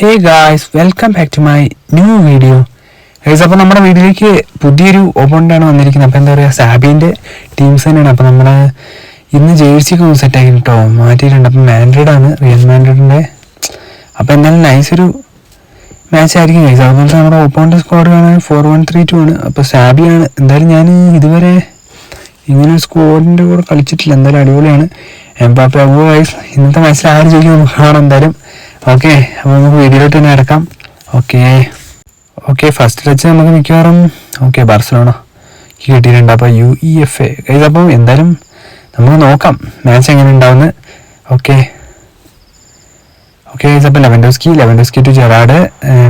Hey guys welcome back to my new video guys അപ്പോൾ നമ്മുടെ വീഡിയോയിലേക്ക് പുതിയൊരു ഓപ്പണന്റാണ് വന്നിരിക്കുന്നത്. അപ്പോൾ എന്താ പറയുക സാബിന്റെ ടീംസ് തന്നെയാണ്. അപ്പോൾ നമ്മൾ ഇന്ന് ജേഴ്സി ഒക്കെ ഒന്ന് സെറ്റ് ആക്കി കേട്ടോ മാറ്റിയിട്ടുണ്ട് അപ്പോൾ മാൻഡ്രിഡാണ് റിയൽ മാൻഡ്രിഡിന്റെ അപ്പോൾ എന്തായാലും നൈസ് ഒരു മാച്ച് ആയിരിക്കും ഗൈസ് അതുപോലെ നമ്മുടെ ഓപ്പണിന്റെ സ്ക്വാഡ് കാണാൻ ഫോർ വൺ ത്രീ ടു ആണ്. അപ്പോൾ സാബിയാണ് എന്തായാലും ഞാൻ ഇതുവരെ ഇങ്ങനെ ഒരു സ്ക്വാഡിന്റെ കൂടെ കളിച്ചിട്ടില്ല. എന്തായാലും അടിപൊളിയാണ്. എംബാപ്പെ അപ്പോൾ ഗൈസ് ഇന്നത്തെ മാച്ചിൽ ആര് ജയിക്കും നമുക്ക് കാണാം. എന്തായാലും ഓക്കെ അപ്പോൾ നമുക്ക് വീഡിയോയിലോട്ട് തന്നെ കിടക്കാം. ഓക്കെ ഓക്കെ ഫസ്റ്റ് ടച്ച് നമുക്ക് മിക്കവാറും ഓക്കെ ബാർസലോണ കിട്ടിയിട്ടുണ്ട്. അപ്പോൾ യു ഇ എഫ് എ ഇതപ്പം എന്തായാലും നമുക്ക് നോക്കാം. മാച്ച് എങ്ങനെ ഉണ്ടാവുന്നത് ഓക്കെ ഓക്കെ ഗൈസ് അപ്പോൾ Lewandowski Lewandowski to Gerrard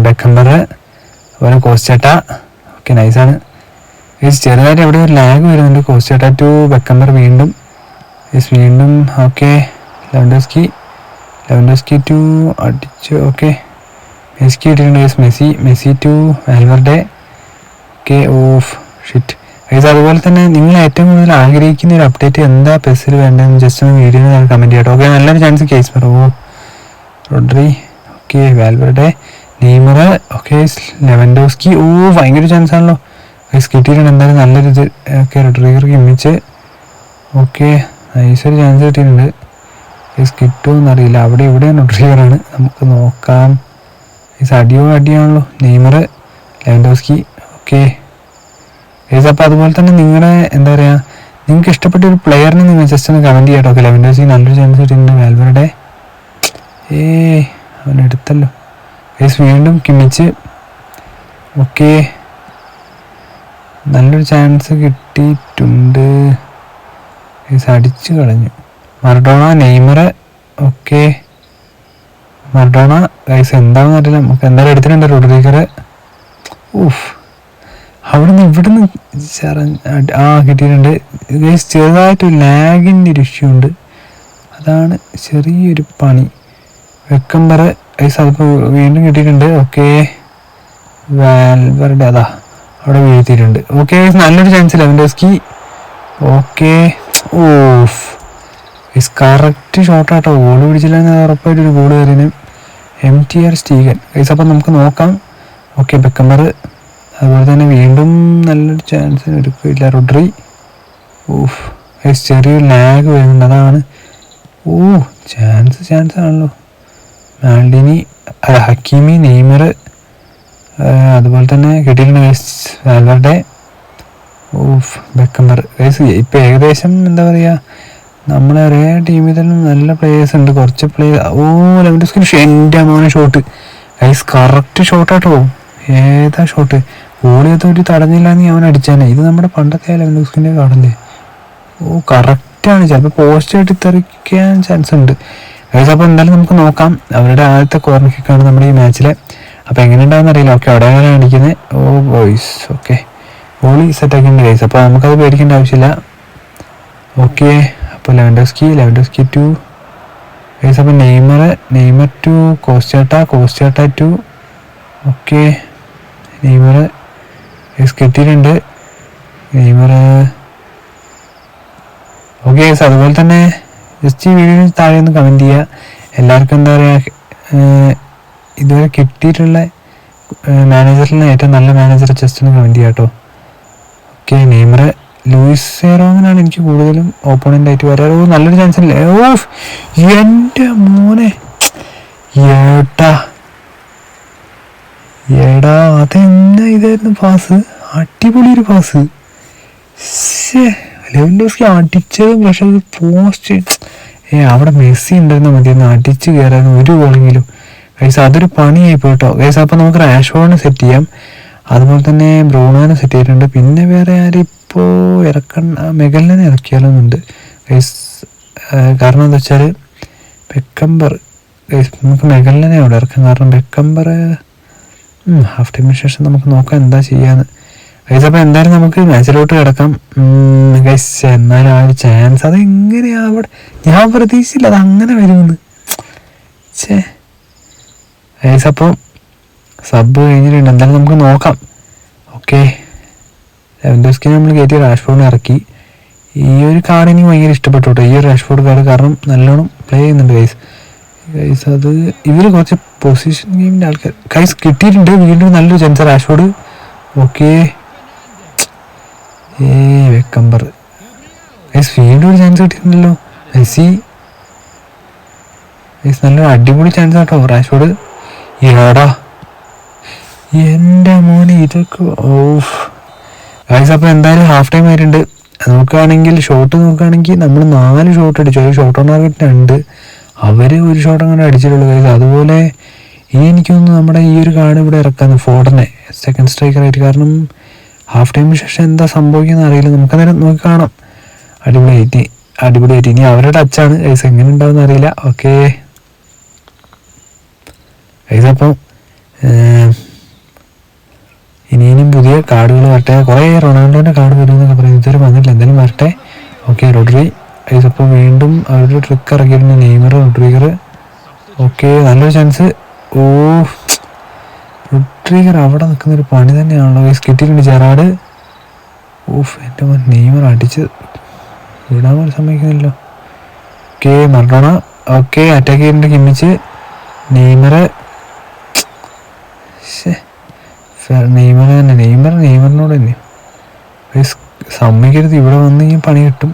Beckenbauer അതുപോലെ കോസ്റ്റേട്ട ഓക്കെ നൈസാണ് ഈസ് ചെറുതായിട്ട് എവിടെ ഒരു ലാഗ് വരുന്നുണ്ട്. കോസ്റ്റേട്ട ടു ബെക്കംബർ വീണ്ടും. ഈസ് വീണ്ടും ഓക്കെ ലെവൻഡോസ്കി ലെവൻഡോസ്കി ടു അടിച്ചു ഓക്കെ മെസ്സിക്ക് കിട്ടിയിട്ടുണ്ട് Messi Messi to Valverde okay off shit guys അതുപോലെ തന്നെ നിങ്ങൾ ഏറ്റവും കൂടുതൽ ആഗ്രഹിക്കുന്ന ഒരു അപ്ഡേറ്റ് എന്താ പെസ്സിൽ വേണ്ടതെന്ന് ജസ്റ്റ് ഒന്ന് വീഡിയോയിൽ ഞാൻ കമന്റ് ചെയ്യട്ടോ. ഓക്കെ നല്ലൊരു ചാൻസ് കേസ് പറയൂ Rodri okay Valverde Neymar okay Lewandowski ഓ ഭയങ്കര ചാൻസ് ആണല്ലോ. ഗൈസ് കിട്ടിയിട്ടുണ്ട് എന്തായാലും നല്ലൊരു ഇത്. ഓക്കെ റോഡ്രിഗർക്ക് ഇമ്മിച്ച് ഓക്കെ നൈസൊരു ചാൻസ് കിട്ടിയിട്ടുണ്ട്. ഗൈസ് കിട്ടുമെന്ന് അറിയില്ല അവിടെ എവിടെയാണ് ഡ്രൈവറാണ് നമുക്ക് നോക്കാം. ഗൈസ് അടിയോ അടിയാണല്ലോ. നെയ്മർ ലെവൻഡോസ്കി ഓക്കെ ഗൈസ് അപ്പോൾ അതുപോലെ തന്നെ നിങ്ങളുടെ എന്താ പറയുക നിങ്ങൾക്ക് ഇഷ്ടപ്പെട്ട ഒരു പ്ലെയറിനെ നിങ്ങൾ ജസ്റ്റ് ഒന്ന് കമന്റ് ചെയ്യട്ടോ. ഓക്കെ ലെവൻഡോസ്കി നല്ലൊരു ചാൻസ് കിട്ടിയിട്ടുണ്ട്. വാൽവറുടെ. ഏ അവൻ എടുത്തല്ലോ. വീണ്ടും കിമിച്ച് ഓക്കെ നല്ലൊരു ചാൻസ് കിട്ടിയിട്ടുണ്ട്. ഗൈസ് അടിച്ചു കളഞ്ഞു. Maradona Neymar okay. Maradona guys എന്താണെന്ന് അറിയില്ല. നമുക്ക് എന്തായാലും എടുത്തിട്ടുണ്ട് റോഡ്രിഗർ. ഊഫ് അവിടുന്ന് ഇവിടുന്ന് ആ കിട്ടിയിട്ടുണ്ട്. ഗൈസ് ചെറുതായിട്ട് ലാഗിന്റെ ഒരു ഇഷ്യൂ ഉണ്ട്. അതാണ് ചെറിയൊരു പണി. വെക്കംബർ ഗൈസ് അതിപ്പോൾ വീണ്ടും കിട്ടിയിട്ടുണ്ട്. ഓക്കെ. വാൽവറുടെ അതാ അവിടെ വീഴ്ത്തിയിട്ടുണ്ട്. ഓക്കെ ഗൈസ് നല്ലൊരു chance Lewandowski okay. Off correct ഷോട്ടാട്ടോ goal പിടിച്ചില്ലെങ്കിൽ ഉറപ്പായിട്ട് ഒരു goal കയറിന് M T R Stegen guys അപ്പം നമുക്ക് നോക്കാം. ഓക്കെ ബെക്കമ്പർ അതുപോലെ തന്നെ വീണ്ടും നല്ലൊരു ചാൻസ് എടുക്കില്ല റൊഡ്രി ഓഫ് ഗൈസ് ചെറിയൊരു ലാഗ് വരുന്നുണ്ട് അതാണ് ഓ ചാൻസ് ചാൻസ് ആണല്ലോ. മാൽഡിനി അല്ല ഹക്കീമി നെയ്മർ അതുപോലെ തന്നെ കിട്ടിയിട്ടുണ്ട് ഗൈസ് വാൽവറുടെ ഓഫ് ബെക്കമ്പർ ഗൈസ് ഇപ്പം ഏകദേശം എന്താ പറയുക നമ്മളെ ഒരേ ടീമിൽ തന്നെ നല്ല പ്ലേയേഴ്സ് ഉണ്ട്. കുറച്ച് പ്ലേയേഴ്സ് ഓ ലെവന്റെ സ്കിൻ. എന്റെ മോനെ ഷോട്ട് ഐസ് കറക്റ്റ് ഷോട്ടാട്ടോ ഏതാ ഷോട്ട് ഓടിയത് ഒരു തടഞ്ഞില്ല എന്ന് അവൻ അടിച്ചാനെ ഇത് നമ്മുടെ പണ്ടത്തെ ലെവന്റെ സ്കിന്റെ കാടല്ലേ ഓ കറക്റ്റാണ് ചിലപ്പോൾ പോസ്റ്റ് ആയിട്ട് തെറിക്കാൻ ചാൻസ് ഉണ്ട്. ഗൈസ് അപ്പോൾ എന്തായാലും നമുക്ക് നോക്കാം. അവരുടെ ആദ്യത്തെ കോർണർ നമ്മുടെ ഈ മാച്ചിലെ അപ്പോൾ എങ്ങനെ ഉണ്ടാകുന്ന അറിയില്ല. ഓക്കെ അവിടെയാണ് അടിക്കുന്നത് ഓ ബോയ്സ് ഓക്കെ ഗോളി സെറ്റാക്കിയിട്ടുണ്ട് ഗൈസ് അപ്പോൾ നമുക്കത് പേടിക്കേണ്ട ആവശ്യമില്ല. ഓക്കെ അപ്പോൾ ലെവൻഡോസ്കി ലെവൻഡോസ്കി ടു ഗൈസ് അപ്പോൾ നെയ്മർ നെയ്മർ ടു കോസ്റ്റാട്ട കോസ്റ്റാട്ട ടു ഓക്കെ നെയ്മർ ഗൈസ് കിട്ടിയിട്ടുണ്ട്. നെയ്മർ ഓക്കെ ഗൈസ് അതുപോലെ തന്നെ ജസ്റ്റ് ഈ വീഡിയോ താഴെ ഒന്ന് കമന്റ് ചെയ്യുക എല്ലാവർക്കും എന്താ പറയുക ഇതുവരെ കിട്ടിയിട്ടുള്ള മാനേജറിൽ ഏറ്റവും നല്ല മാനേജർ ജസ്റ്റ് ഒന്ന് കമന്റ് ചെയ്യാം കേട്ടോ ഓക്കെ നെയ്മർ ലൂയിസ് സേറോങ്ങിനാണ് എനിക്ക് കൂടുതലും ഓപ്പോണന്റ് ആയിട്ട് വരാറ് നല്ലൊരു ചാൻസ് അല്ലേ ഓ എന്റെ മോനെ. ഏട്ടാ എടാ അതെന്നാ ഇതായിരുന്നു പാസ്? അടിപൊളി ഒരു പാസ്. ലെവൻഡോസ്കി അടിച്ചതും പക്ഷെ അത് പോസ്റ്റ്. ഏ അവിടെ മെസ്സി ഉണ്ടായിരുന്ന മതിയെന്ന് അടിച്ച് കയറാൻ ഒരു ഗോളെങ്കിലും. കൈസ് അതൊരു പണിയായി പോയിട്ടോ. കൈസ് അപ്പോൾ നമുക്ക് റാഷ്ഫോർഡിനെ സെറ്റ് ചെയ്യാം. അതുപോലെ തന്നെ ബ്രൂണോനെ സെറ്റ് ചെയ്തിട്ടുണ്ട്. പിന്നെ വേറെ ആരും? ഇപ്പോൾ ഇറക്കണ്ട മെഗലിനെ ഇറക്കിയാലൊന്നുണ്ട്. ഗൈസ് കാരണം എന്താ വെച്ചാൽ ബെക്കംബർ ഗൈസ് നമുക്ക് മെഗലിനെ അവിടെ ഇറക്കാം. കാരണം ബെക്കംബർ ഹാഫ് ടൈമിന് ശേഷം നമുക്ക് നോക്കാം എന്താ ചെയ്യാന്ന്. ഗൈസ് അപ്പോൾ എന്തായാലും നമുക്ക് മാച്ചിലോട്ട് കിടക്കാം. ഗൈസ് എന്നാലും ആ ഒരു ചാൻസ് അതെങ്ങനെയാ അവിടെ? ഞാൻ പ്രതീക്ഷിച്ചില്ല അത് അങ്ങനെ വരുമെന്ന്. ചേ ഗൈസ് അപ്പം സബ് കഴിഞ്ഞിട്ടുണ്ട്. എന്തായാലും നമുക്ക് നോക്കാം. ഓക്കെ. ലെവൻഡോസ്കി നമ്മൾ കയറ്റി റാഷ്ഫോർഡിനെ ഇറക്കി. ഈ ഒരു കാർഡ് എനിക്ക് ഭയങ്കര ഇഷ്ടപ്പെട്ടു കേട്ടോ. ഈ ഒരു റാഷ്ഫോർഡ് കാർഡ് കാരണം നല്ലോണം പ്ലേ ചെയ്യുന്നുണ്ട് ഗൈസ് ഗൈസ് അത് ഇവർ കുറച്ച് പൊസിഷൻ ഗെയിമിന്റെ ആൾക്കാർ ഗൈസ് കിട്ടിയിട്ടുണ്ട്. വീണ്ടും നല്ലൊരു ചാൻസ് റാഷ്ഫോർഡ് ഓക്കെ ഏ വെക്കമ്പർ ഗൈസ് വീണ്ടും ഒരു ചാൻസ് കിട്ടിയിട്ടുണ്ടല്ലോ. മെസ്സി. ഗൈസ് നല്ലൊരു അടിപൊളി ചാൻസ് കേട്ടോ റാഷ്ഫോർഡ് എടാ. എന്റെ മോനെ ഇതൊക്കെ ഓഫ്. ഗൈസ് അപ്പോൾ എന്തായാലും ഹാഫ് ടൈം ആയിട്ടുണ്ട്. നോക്കുകയാണെങ്കിൽ ഷോട്ട് നോക്കുകയാണെങ്കിൽ നമ്മൾ നാല് ഷോട്ട് അടിച്ചു. ഒരു ഷോട്ട് ഓൺ ടാർഗറ്റ് രണ്ട്. അവർ ഒരു ഷോട്ട് അങ്ങനെ അടിച്ചിട്ടുള്ളൂ ഗൈസ് അതുപോലെ ഇനി എനിക്കൊന്ന് നമ്മുടെ ഈ ഒരു കാർഡ് ഇവിടെ ഇറക്കാന്ന് ഫോർഡനെ. സെക്കൻഡ് സ്ട്രൈക്കറായിട്ട് കാരണം ഹാഫ് ടൈമിന് ശേഷം എന്താ സംഭവിക്കുന്നത് അറിയില്ല. നമുക്കന്നേരം നോക്കി കാണാം. അടിപൊളിയായിട്ട്. അടിപൊളിയായിട്ട്. ഇനി അവരുടെ ടച്ചാണ് ഗൈസ് എങ്ങനെ ഉണ്ടാവുമെന്ന് അറിയില്ല. ഓക്കെ ഗൈസ് അപ്പം ഏം, ഇനി ഇനിയും പുതിയ കാർഡുകൾ വരട്ടെ. കുറേ റൊണാൾഡോന്റെ കാർഡ് വരുമെന്നൊക്കെ പറയുന്നത് ഇതുവരെ വന്നിട്ടില്ല. എന്തായാലും വരട്ടെ. Okay Rodri. ഇതിപ്പോൾ വീണ്ടും അവരുടെ ട്രിക്ക് ഇറക്കിയിട്ടുണ്ട് നെയ്മർ റോഡ്രിഗർ. ഓക്കെ നല്ലൊരു ചാൻസ് ഓ റോഡ്രിഗർ അവിടെ നിൽക്കുന്ന ഒരു പണി തന്നെയാണല്ലോ ഗൈസ് കിട്ടിയിട്ടുണ്ട് ജെറാഡ്. ഓഫ് എന്റെ മോൻ നെയ്മർ അടിച്ച് വിടാൻ പോലും സമ്മതിക്കുന്നില്ലല്ലോ. Okay Maradona. ഓക്കെ അറ്റാക്ക് ചെയ്തിട്ടുണ്ട് കിമ്മിച്ച്. നെയ്മറ്. നെയ്മർ തന്നെ. നെയ്മർ നെയ്മറിനോട് തന്നെ സമ്മിക്കരുത് ഇവിടെ വന്ന് ഈ പണി കിട്ടും.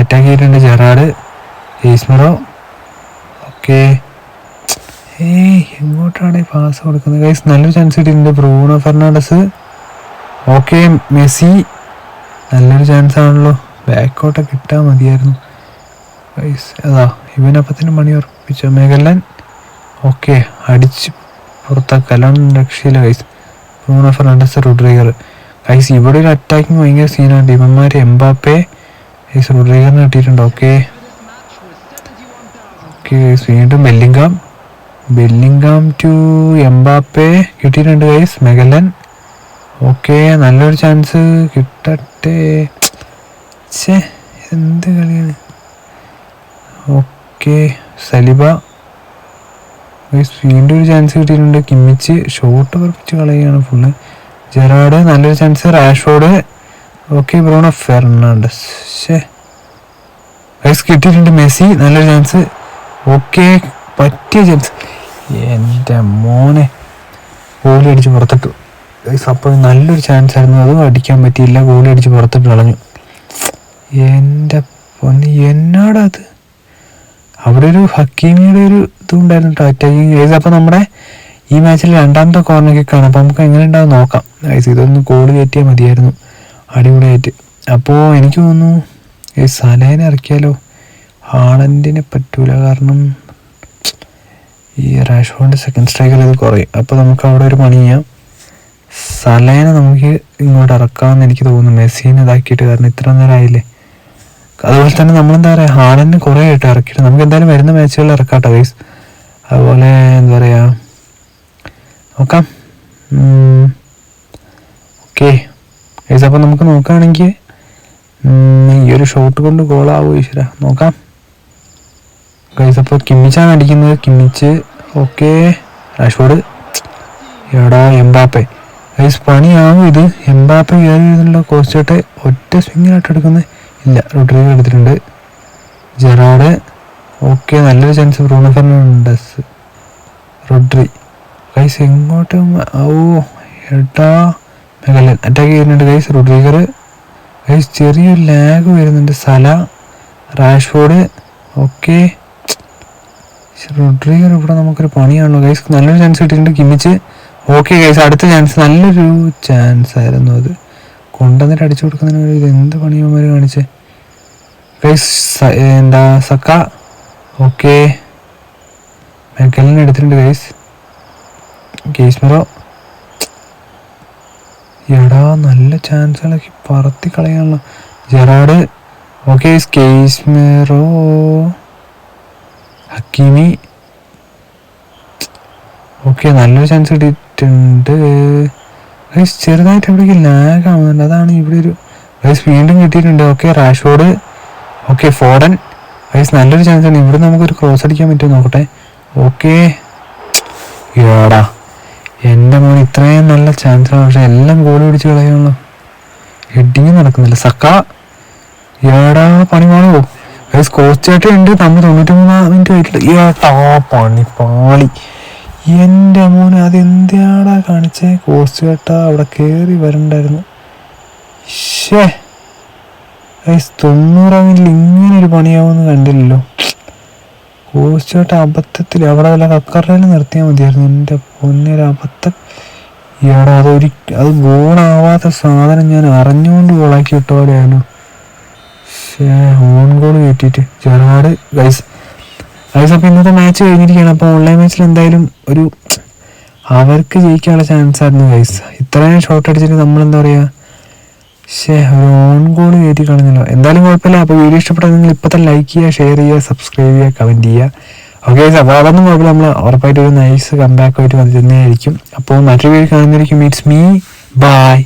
അറ്റാക്ക് ചെയ്തിട്ടുണ്ട് ജെറാഡ് ഈസ്മറോ ഓക്കെ. ഏയ് എങ്ങോട്ടാണ് ഈ പാസ് കൊടുക്കുന്നത്? ഗൈസ് നല്ലൊരു ചാൻസ് കിട്ടിയിട്ടുണ്ട്. Bruno Fernandes. Okay Messi. നല്ലൊരു ചാൻസ് ആണല്ലോ. ബാക്കോട്ടൊക്കെ കിട്ടാൻ മതിയായിരുന്നു. ഗൈസ് അതാ ഇവനപ്പത്തിന് മണി ഉറപ്പിച്ച. മേഘലൻ ഓക്കെ അടിച്ച് പുറത്താക്കലാണ് രക്ഷയില്ല guys Bruno Fernandes Rudiger. Guys ഇവിടെ ഒരു അറ്റാക്കിങ് ഭയങ്കര സീനാണ് ഇവന്മാർ എംബാപ്പെ ഗൈസ് റുഡ്രിഗറിന് കിട്ടിയിട്ടുണ്ട്. ഓക്കെ ഓക്കെ ഗൈസ് വീണ്ടും ബെല്ലിംഗാം ബെല്ലിംഗാം ടു എംബാപ്പെ കിട്ടിയിട്ടുണ്ട് ഗൈസ് മെഗലൻ. ഓക്കെ നല്ലൊരു ചാൻസ് കിട്ടട്ടെ. ഛേ എന്ത് കളിയാണ്? Okay Saliba. വീണ്ടും ഒരു ചാൻസ് കിട്ടിയിട്ടുണ്ട്. കിമ്മിച്ച് ഷോട്ട് പറപ്പിച്ച് കളയുകയാണ് ഫുള്ള് ജെറാഡ് നല്ലൊരു chance Rashford okay Bruno Fernandes. ഷേ ഗൈസ് കിട്ടിയിട്ടുണ്ട് മെസ്സി. നല്ലൊരു ചാൻസ് ഓക്കെ പറ്റിയ ചാൻസ് എന്റെ മോനെ. ഗോളി അടിച്ച് പുറത്തിട്ടു. ഗൈസ് അപ്പോൾ നല്ലൊരു ചാൻസ് ആയിരുന്നു. അതും അടിക്കാൻ പറ്റിയില്ല. ഗോളി അടിച്ച് പുറത്തിട്ട് കളഞ്ഞു. എന്റെ പൊന്ന് എന്നാടാ അത്? അവിടെ ഒരു ഹക്കീമിയുടെ ഒരു ഇതുണ്ടായിരുന്നു അറ്റാക്കിങ് ഗൈസ് അപ്പോൾ നമ്മുടെ ഈ മാച്ചിൽ രണ്ടാമത്തെ കോർണർ കിക്കാണ് അപ്പോൾ നമുക്ക് എങ്ങനെ ഉണ്ടാവും നോക്കാം. ഗൈസ് ഇതൊന്ന് ഗോൾ കയറ്റിയാൽ മതിയായിരുന്നു. അടിപൊളിയായിട്ട്. അപ്പോൾ എനിക്ക് തോന്നുന്നു ഈ സലേനെ ഇറക്കിയാലോ? ഹാളൻഡിനെ പറ്റൂല. കാരണം ഈ റാഷ്ഫോണിന്റെ സെക്കൻഡ് സ്ട്രൈക്കിൽ ഇത് കുറയും. അപ്പോൾ നമുക്ക് അവിടെ ഒരു പണി ചെയ്യാം. സലേനെ നമുക്ക് ഇങ്ങോട്ട് ഇറക്കാമെന്ന് എനിക്ക് തോന്നുന്നു. മെസ്സീനെ ഇതാക്കിയിട്ട് കാരണം ഇത്ര നേരം ആയില്ലേ? അതുപോലെ തന്നെ നമ്മളെന്താ പറയുക ഹാനന് കുറേ ആയിട്ട് ഇറക്കിയിട്ട് നമുക്ക് എന്തായാലും വരുന്ന മാച്ചുകളിൽ ഇറക്കാട്ടോ ഗൈസ് അതുപോലെ എന്താ പറയുക നോക്കാം. ഓക്കെ ഗൈസ് അപ്പോൾ നമുക്ക് നോക്കുകയാണെങ്കിൽ ഈ ഒരു ഷോട്ട് കൊണ്ട് ഗോളാവോ ഈശ്വര? നോക്കാം. ഗൈസ് അപ്പോൾ കിമ്മിച്ചാണ് അടിക്കുന്നത്. കിമ്മിച്ച് ഓക്കെ റാഷ്ഫോർഡ് എടാ എംബാപ്പെ. ഗൈസ് പണിയാവും ഇത്? എംബാപ്പെ കയറി വരുന്നുള്ള കോസ്റ്റോട്ടെ ഒറ്റ സ്വിങ്ങിലായിട്ട് എടുക്കുന്നത്. ഇല്ല റോഡ്രിഗോ എടുത്തിട്ടുണ്ട്. ജെറാഡ് ഓക്കെ നല്ലൊരു chance Bruno Fernandes Rodri. Guys എങ്ങോട്ടും ഓ എടാ. മെഗലൻ അറ്റാക്ക് ചെയ്യുന്നുണ്ട് ഗൈസ് റോഡ്രിഗർ. ഗൈസ് ചെറിയൊരു ലാഗ് വരുന്നുണ്ട്. Salah Rashford. ഓക്കെ റോഡ്രിഗർ ഇവിടെ നമുക്കൊരു പണിയാണല്ലോ ഗൈസ് നല്ലൊരു ചാൻസ് കിട്ടിയിട്ടുണ്ട് കിമ്മിച്ച് ഓക്കെ ഗൈസ് അടുത്ത ചാൻസ് നല്ലൊരു ചാൻസ് ആയിരുന്നു അത്. കൊണ്ടുവന്നിട്ട് അടിച്ചു കൊടുക്കുന്നതിന് ഇത് എന്ത് പണിയന്മാർ കാണിച്ചേ? ഗൈസ് എന്താ സക്ക? ഓക്കെ മെക്കലിന് എടുത്തിട്ടുണ്ട് ഗൈസ് ഗെയ്സ്മറോ എടാ നല്ല ചാൻസുകളൊക്കെ പറത്തി കളയാനുള്ള. Gerrard. Okay Casemiro Hakimi. Okay നല്ലൊരു ചാൻസ് കിട്ടിയിട്ടുണ്ട്. ഗൈസ് ചെറുതായിട്ട് ഇവിടേക്ക് ലാഗ് ആവുന്നുണ്ട്. അതാണ് ഇവിടെ ഒരു ഗൈസ് വീണ്ടും കിട്ടിയിട്ടുണ്ട്. Okay Rashford okay Foden guys നല്ലൊരു ചാൻസ് ആണ്. ഇവിടെ നമുക്കൊരു ക്രോസ് അടിക്കാൻ പറ്റുമോ നോക്കട്ടെ. ഓക്കെ ഏടാ എന്റെ മോൻ ഇത്രയും നല്ല ചാൻസ് ആണ്. പക്ഷെ എല്ലാം ഗോളി പിടിച്ച് കളയുള്ളൂ. ഹെഡിങ് നടക്കുന്നില്ല. സക്ക. ഏടാ പണി മാറോ ഗൈസ് ചേട്ടൻ ഉണ്ട്. നമ്മൾ തൊണ്ണൂറ്റി മൂന്നാം മിനിറ്റ് ആയിട്ടില്ല ഏട്ടാ പണി പാളി എന്റെ മോനെ അതെന്തിനാടാ കാണിച്ചേ? കോസ്റ്റ് കേട്ടാ അവിടെ കയറി വരണ്ടായിരുന്നു. ഷേ ഗൈസ് തൊണ്ണൂറാം മിനിറ്റിൽ ഇങ്ങനെ ഒരു പണിയാവുമെന്ന് കണ്ടില്ലല്ലോ. കോസ്റ്റ് കെട്ട അബദ്ധത്തിൽ അവിടെ വല്ല കക്കറയിൽ നിർത്തിയാൽ മതിയായിരുന്നു. എന്റെ പൊന്നൊരു അബദ്ധം. ഇയാടെ അതൊരു അത് ഗോളാവാത്ത സാധനം ഞാൻ അറിഞ്ഞുകൊണ്ട് ഗോളാക്കി വിട്ട ഷേ ഓൺ ഗോൾ ചെറുപാട് ഗൈസ് ഗൈസ് അപ്പോൾ ഇന്നത്തെ മാച്ച് കഴിഞ്ഞിരിക്കുകയാണ്. അപ്പോൾ ഓൺലൈൻ മാച്ചിൽ എന്തായാലും ഒരു അവർക്ക് ജയിക്കാനുള്ള ചാൻസ് ആയിരുന്നു ഗൈസ് ഇത്രയും ഷോട്ട് അടിച്ചിട്ട് നമ്മളെന്താ പറയുക ഷേ ഒരു ഓൺ ഗോൾ കയറ്റി കളഞ്ഞല്ലോ. എന്തായാലും കുഴപ്പമില്ല. അപ്പോൾ വീഡിയോ ഇഷ്ടപ്പെട്ടാൽ നിങ്ങൾ ഇപ്പോൾ തന്നെ ലൈക്ക് ചെയ്യുക ഷെയർ ചെയ്യുക സബ്സ്ക്രൈബ് ചെയ്യുക കമന്റ് ചെയ്യുക. ഓക്കെ അപ്പോൾ അതൊന്നും കുഴപ്പമില്ല. നമ്മൾ ഉറപ്പായിട്ട് ഒരു നൈസ് കമ്പാക്ക് ആയിട്ട് വന്നിരുന്നതായിരിക്കും അപ്പോൾ മറ്റൊരു വീഡിയോ കാണുന്നതായിരിക്കും. Meets me bye